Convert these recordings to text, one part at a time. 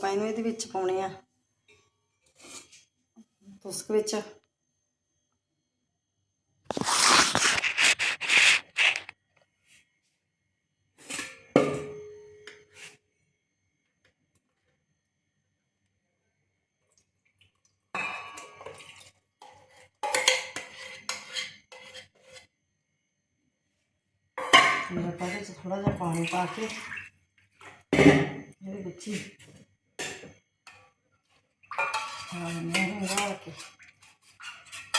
ਆਪਾਂ ਇਹਨੂੰ ਇਹਦੇ ਵਿੱਚ ਪਾਉਣੇ ਆ। ਤੁਸਕ ਵਿੱਚ। ਮੇਰਾ ਪਾਸੇ ਚ ਥੋੜਾ ਜਿਹਾ ਪਾਣੀ ਪਾ ਕੇ ਹਾਂ ਮੈਂ ਕੇ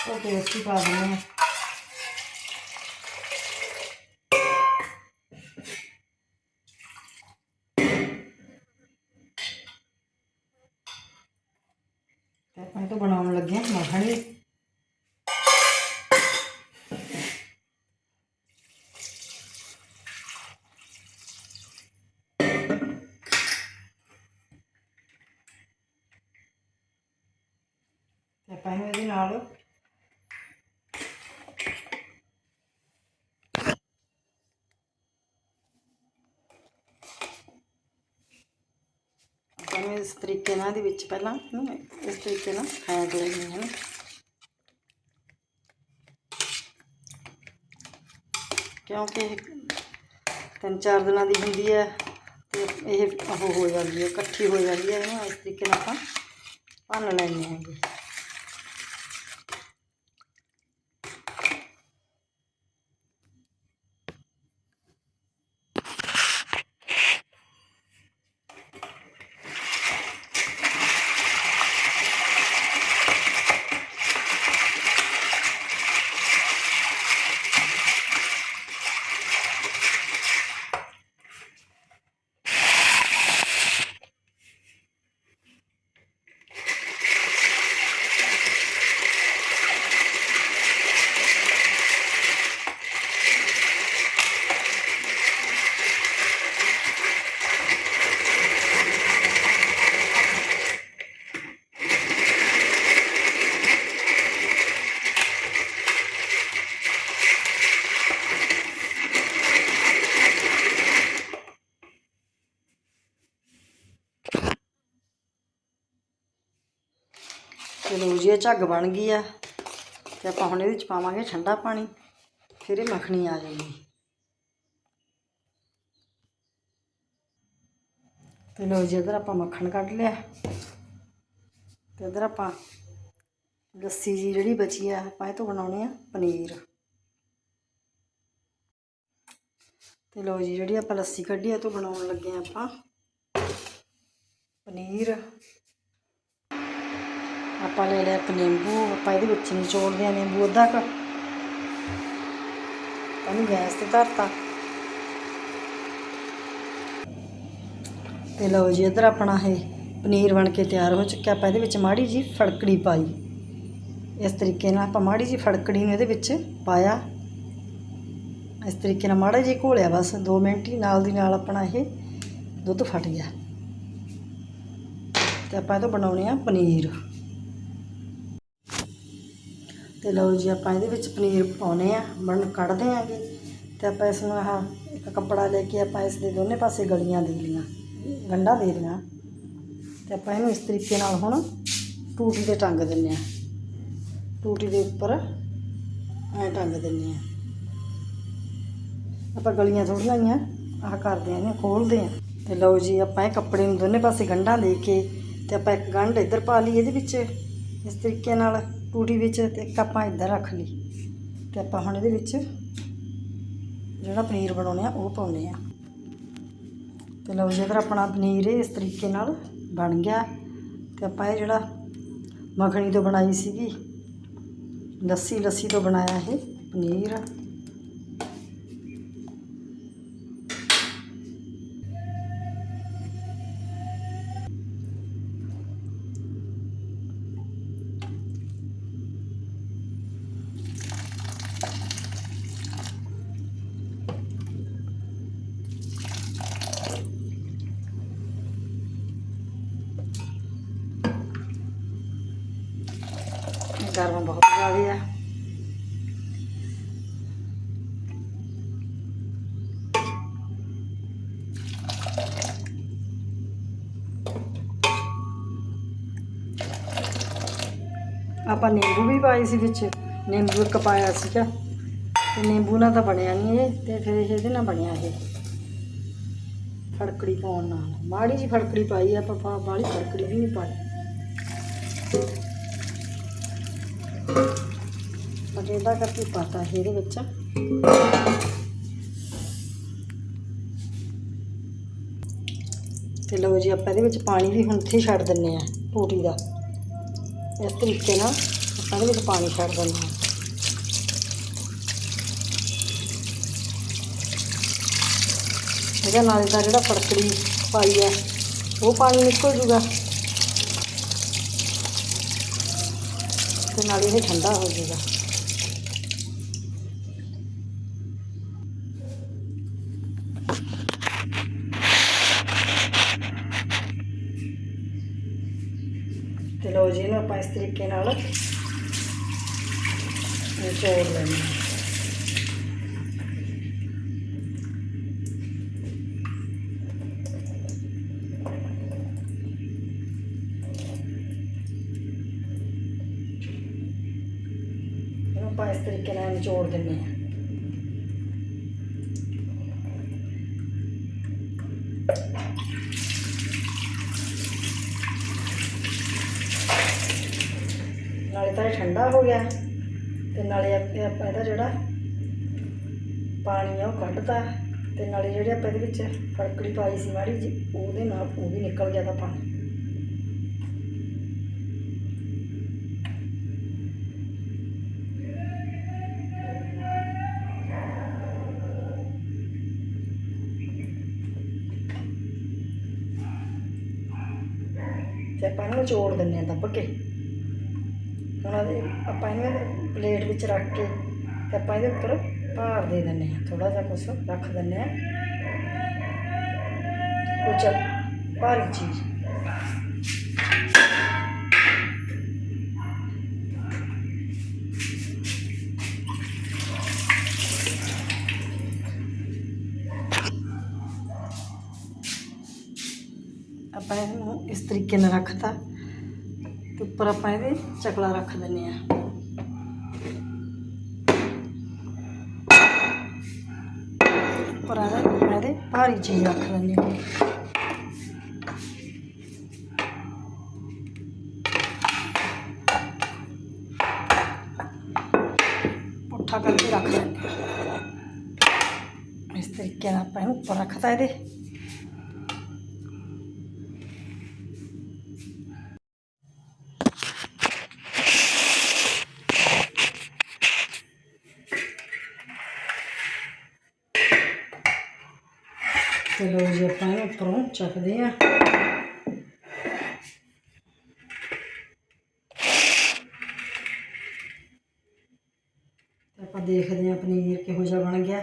ਉਹ ਪੇਸਟ ਹੀ ਪਾ ਦਿੰਦੇ ਹਾਂ ਤੇ ਆਪਾਂ ਇਹ ਤੋਂ ਬਣਾਉਣ ਲੱਗੇ ਹਾਂ ਮੱਖਣੀ ਤੇ ਆਪਾਂ ਇਹਨੂੰ ਇਹਦੇ ਨਾਲ ਆਪਾਂ ਇਹਨੂੰ ਇਸ ਤਰੀਕੇ ਨਾਲ ਦੇ ਵਿੱਚ ਪਹਿਲਾਂ ਇਹਨੂੰ ਇਸ ਤਰੀਕੇ ਨਾਲ ਫੈਂਟ ਲੈਣੀ ਹੈ। ਕਿਉਂਕਿ ਇਹ ਤਿੰਨ ਚਾਰ ਦਿਨਾਂ ਦੀ ਹੁੰਦੀ ਹੈ ਤੇ ਇਹ ਉਹ ਹੋ ਜਾਂਦੀ ਹੈ, ਇਕੱਠੀ ਹੋ ਜਾਂਦੀ ਹੈ, ਇਹਨੂੰ ਇਸ ਤਰੀਕੇ ਨਾਲ ਆਪਾਂ ਭੰਨ ਲੈਣੇ ਹੈਗੇ। ਚਲੋ ਜੀ, ਇਹ ਝੱਗ ਬਣ ਗਈ ਆ। ਤੇ ਆਪਾਂ ਹੁਣ ਇਹਦੇ ਵਿੱਚ ਪਾਵਾਂਗੇ ਠੰਡਾ ਪਾਣੀ। ਫਿਰ ਇਹ ਮੱਖਣੀ ਆ ਜਾਏਗੀ। ਤੇ ਲੋ ਜੀ, ਇਧਰ ਆਪਾਂ ਮੱਖਣ ਕੱਢ ਲਿਆ। ਤੇ ਇਧਰ ਆਪਾਂ ਲੱਸੀ ਜੀ ਜਿਹੜੀ ਬਚੀ ਆ, ਆਪਾਂ ਇਹ ਤੋਂ ਬਣਾਉਣੇ ਆ ਪਨੀਰ। ਤੇ ਲੋ ਜੀ, ਜਿਹੜੀ ਆਪਾਂ ਲੱਸੀ ਕੱਢੀ ਆ, ਇਹ ਤੋਂ ਬਣਾਉਣ ਲੱਗੇ ਆ ਆਪਾਂ ਪਨੀਰ। ਆਪਾਂ ਲੈ ਲਿਆ ਇੱਕ ਨਿੰਬੂ, ਆਪਾਂ ਇਹਦੇ ਵਿੱਚ ਨਿਚੋੜਦੇ ਆ ਨਿੰਬੂ ਅੱਧਾ ਕੁ। ਉਹਨੂੰ ਗੈਸ ਤੇ ਧਰਤਾ। ਤੇ ਲਓ ਜੀ, ਇਧਰ ਆਪਣਾ ਇਹ ਪਨੀਰ ਬਣ ਕੇ ਤਿਆਰ ਹੋ ਚੁੱਕਿਆ। ਆਪਾਂ ਇਹਦੇ ਵਿੱਚ ਮਾੜੀ ਜੀ ਫੜਕੜੀ ਪਾਈ। ਇਸ ਤਰੀਕੇ ਨਾਲ ਆਪਾਂ ਮਾੜੀ ਜੀ ਫੜਕੜੀ ਨੂੰ ਇਹਦੇ ਵਿੱਚ ਪਾਇਆ। ਇਸ ਤਰੀਕੇ ਨਾਲ ਮਾੜਾ ਜੀ ਘੋਲਿਆ ਬਸ। 2 ਮਿੰਟ ਹੀ ਨਾਲ ਦੀ ਨਾਲ ਆਪਣਾ ਇਹ ਦੁੱਧ ਫਟ ਗਿਆ। ਤੇ ਆਪਾਂ ਇਹ ਤੋਂ ਬਣਾਉਣੇ ਆ ਪਨੀਰ। ਤੇ ਲਓ ਜੀ ਆਪਾਂ ਇਹਦੇ ਵਿੱਚ ਪਨੀਰ ਪਾਉਨੇ ਆ ਬਣ ਕੱਢਦੇ ਆਂਗੇ। ਤੇ ਆਪਾਂ ਇਸ ਨੂੰ ਆਹ ਇੱਕ ਕੱਪੜਾ ਲੈ ਕੇ ਆਪਾਂ ਇਸ ਦੇ ਦੋਨੇ ਪਾਸੇ ਗਲੀਆਂ ਦੇ ਲੀਆਂ ਗੰਢਾਂ ਦੇ ਲੀਆਂ ਤੇ ਆਪਾਂ ਇਹਨੂੰ ਇਸ ਤਰੀਕੇ ਨਾਲ ਹੁਣ ਟੂਟੀ ਤੇ ਟੰਗ ਦਿੰਨੇ ਆ। ਟੂਟੀ ਦੇ ਉੱਪਰ ਐ ਟੰਗ ਦਿੰਨੇ ਆ। ਆਪਾਂ ਗਲੀਆਂ ਥੋੜੀਆਂ ਆਈਆਂ, ਆਹ ਕਰਦੇ ਆਂ ਇਹਨੂੰ ਖੋਲਦੇ ਆਂ। ਤੇ ਲਓ ਜੀ ਆਪਾਂ ਇਹ ਕੱਪੜੇ ਨੂੰ ਦੋਨੇ ਪਾਸੇ ਗੰਢਾਂ ਦੇ ਕੇ ਤੇ ਆਪਾਂ ਇੱਕ ਗੰਢ ਇੱਧਰ ਪਾ ਲਈ ਇਹਦੇ ਵਿੱਚ, ਇਸ ਤਰੀਕੇ ਨਾਲ। ਟੂਟੀ ਵਿੱਚ ਤੇ ਇੱਕ ਆਪਾਂ ਇੱਧਰ ਰੱਖ ਲਈ ਤੇ ਆਪਾਂ ਹੁਣ ਇਹਦੇ ਵਿੱਚ ਜਿਹੜਾ ਪਨੀਰ ਬਣਾਉਣੇ ਆ, ਉਹ ਪਾਉਣੇ ਆ। ਤੇ ਲਓ ਜੇਕਰ ਆਪਣਾ ਪਨੀਰ ਇਸ ਤਰੀਕੇ ਨਾਲ ਬਣ ਗਿਆ ਤੇ ਆਪਾਂ ਇਹ ਜਿਹੜਾ ਮੱਖਣੀ ਤੋਂ ਬਣਾਈ ਸੀਗੀ ਲੱਸੀ ਲੱਸੀ ਤੋਂ ਬਣਾਇਆ ਇਹ ਪਨੀਰ। गर्म ਬਹੁਤ ज़्यादा है ਆਪਾਂ ਨਿੰਬੂ ਵੀ ਪਾਈ ਸੀ ਵਿੱਚ, ਨਿੰਬੂ ਇੱਕ ਪਾਇਆ ਸੀਗਾ। ਤੇ ਨਿੰਬੂ ਨਾਲ ਤਾਂ ਬਣਿਆ ਨਹੀਂ ਇਹ, ਤੇ ਫਿਰ ਇਹਦੇ ਨਾਲ ਬਣਿਆ ਇਹ। ਫੜਕੜੀ ਪਾਉਣ ਨਾਲ। ਮਾੜੀ ਜੀ ਫੜਕੜੀ ਪਾਈ ਆਪਾਂ ਬਾਹਲੀ ਫੜਕੜੀ ਵੀ ਨਹੀਂ ਪਾਈ। ਪਟੇਦਾ ਕਰਕੇ ਪਾਤਾ ਇਹਦੇ ਵਿੱਚ। ਤੇ ਲਓ ਜੀ, ਆਪਾਂ ਇਹਦੇ ਵਿੱਚ ਪਾਣੀ ਵੀ ਹੁਣ ਇੱਥੇ ਛੱਡ ਦਿੰਨੇ ਆ ਟੂਟੀ ਦਾ। ਇਸ ਤਰੀਕੇ ਨਾਲ ਆਪਾਂ ਇਹਦੇ ਵਿੱਚ ਪਾਣੀ ਛੱਡ ਦਿੰਦੇ ਹਾਂ। ਇਹਦਾ ਨਾਲ ਦਾ ਜਿਹੜਾ ਫੜਕੜੀ ਪਾਈ ਹੈ, ਉਹ ਪਾਣੀ ਨਿਕਲ ਜੂਗਾ। ਤੇ ਨਾਲ ਇਹ ਠੰਡਾ ਹੋ ਜੂਗਾ। ਤੇ ਲਓ ਜੀ ਇਹਨੂੰ ਆਪਾਂ ਇਸ ਤਰੀਕੇ ਨਾਲ ਨਿਚੋੜ ਲੈਣਾ ਇਹਨੂੰ ਆਪਾਂ ਇਸ ਤਰੀਕੇ ਨਾਲ ਨਿਚੋੜ ਦਿੰਦੇ ਹਾਂ ਨਾਲੇ ਤਾਂ ਇਹ ਠੰਡਾ ਹੋ ਗਿਆ ਤੇ ਨਾਲੇ ਆਪਾਂ ਇਹਦਾ ਜਿਹੜਾ ਪਾਣੀ ਆ ਉਹ ਕੱਢਤਾ ਤੇ ਨਾਲੇ ਜਿਹੜੇ ਆਪਾਂ ਇਹਦੇ ਵਿੱਚ ਫੜਕੜੀ ਪਾਈ ਸੀ ਮਾੜੀ ਜੀ ਉਹਦੇ ਨਾਲ ਉਹ ਵੀ ਨਿਕਲ ਗਿਆ ਤਾਂ ਪਾਣੀ। ਤੇ ਆਪਾਂ ਇਹਨੂੰ ਚੋੜ ਦਿੰਦੇ ਆ ਦੱਬ ਕੇ। ਹੁਣ ਇਹਦੇ ਆਪਾਂ ਇਹਨੂੰ ਪਲੇਟ ਵਿੱਚ ਰੱਖ ਕੇ ਤੇ ਆਪਾਂ ਇਹਦੇ ਉੱਪਰ ਭਾਰ ਦੇ ਦਿੰਦੇ ਆ ਥੋੜਾ ਜਿਹਾ ਕੁਛ ਰੱਖ ਦਿੰਦੇ ਆ ਕੁਛ ਭਾਰੀ ਚੀਜ਼। ਆਪਾਂ ਇਹਨੂੰ ਇਸ ਤਰੀਕੇ ਨਾਲ ਰੱਖਤਾ। ਉੱਪਰ ਆਪਾਂ ਇਹਦੇ ਚਕਲਾ ਰੱਖ ਦਿੰਨੇ ਆ ਉੱਪਰ ਇਹਦੇ ਇਹਦੇ ਭਾਰੀ ਚੀਜ਼ ਰੱਖ ਦਿੰਨੇ ਆ ਪੁੱਠਾ ਕਰਕੇ ਰੱਖ ਦਿੰਨੇ ਇਸ ਤਰੀਕੇ ਨਾਲ ਆਪਾਂ ਇਹਨੂੰ ਉੱਪਰ ਰੱਖਤਾ ਇਹਦੇ ਤੇ ਲੋ ਜੀ ਆਪਾਂ ਇਹਨੂੰ ਉੱਪਰੋਂ ਚੱਕਦੇ ਆ ਤੇ ਆਪਾਂ ਦੇਖਦੇ ਆ ਪਨੀਰ ਕਿਹੋ ਜਿਹਾ ਬਣ ਗਿਆ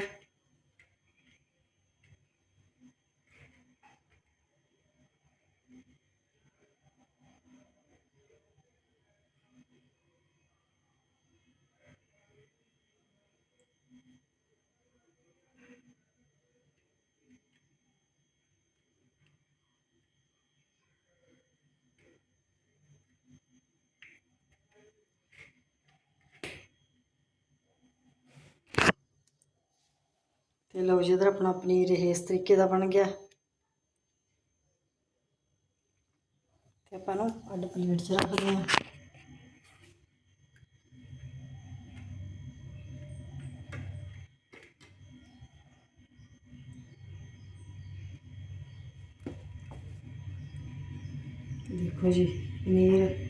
ਤੇ ਲਓ ਜੀ ਇਧਰ ਆਪਣਾ ਪਨੀਰ ਇਹ ਇਸ ਤਰੀਕੇ ਦਾ ਬਣ ਗਿਆ। ਤੇ ਆਪਾਂ ਨੂੰ ਅੱਡ ਪਲੇਟ 'ਚ ਰੱਖਦੇ ਹਾਂ। ਦੇਖੋ ਜੀ, ਪਨੀਰ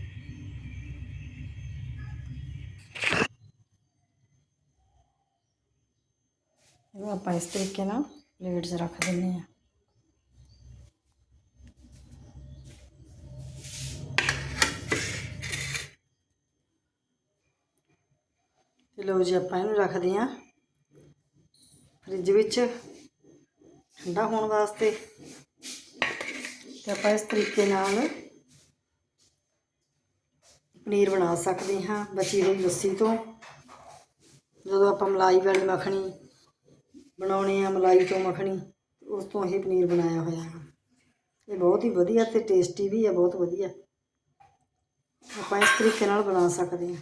ਆਪਾਂ ਇਸ ਤਰੀਕੇ ਨਾਲ ਪਲੇਟ 'ਚ ਰੱਖ ਦਿੰਦੇ ਹਾਂ। ਤੇ ਲਓ ਜੀ ਆਪਾਂ ਇਹਨੂੰ ਰੱਖਦੇ ਹਾਂ ਫ੍ਰਿਜ ਵਿੱਚ, ਠੰਡਾ ਹੋਣ ਵਾਸਤੇ। ਤੇ ਆਪਾਂ ਇਸ ਤਰੀਕੇ ਨਾਲ ਪਨੀਰ ਬਣਾ ਸਕਦੇ ਹਾਂ ਬਚੀ ਹੋਈ ਲੱਸੀ ਤੋਂ। ਜਦੋਂ ਆਪਾਂ ਮਲਾਈ ਵਾਲੀ ਮੱਖਣੀ ਬਣਾਉਣੇ ਆ ਮਲਾਈ ਤੋਂ ਮੱਖਣੀ, ਉਸ ਤੋਂ ਇਹ ਪਨੀਰ ਬਣਾਇਆ ਹੋਇਆ ਹੈ ਇਹ ਬਹੁਤ ਹੀ ਵਧੀਆ ਤੇ ਟੇਸਟੀ ਵੀ ਹੈ ਬਹੁਤ ਵਧੀਆ। ਆਪਾਂ ਇਸ ਤਰੀਕੇ ਨਾਲ ਬਣਾ ਸਕਦੇ ਹਾਂ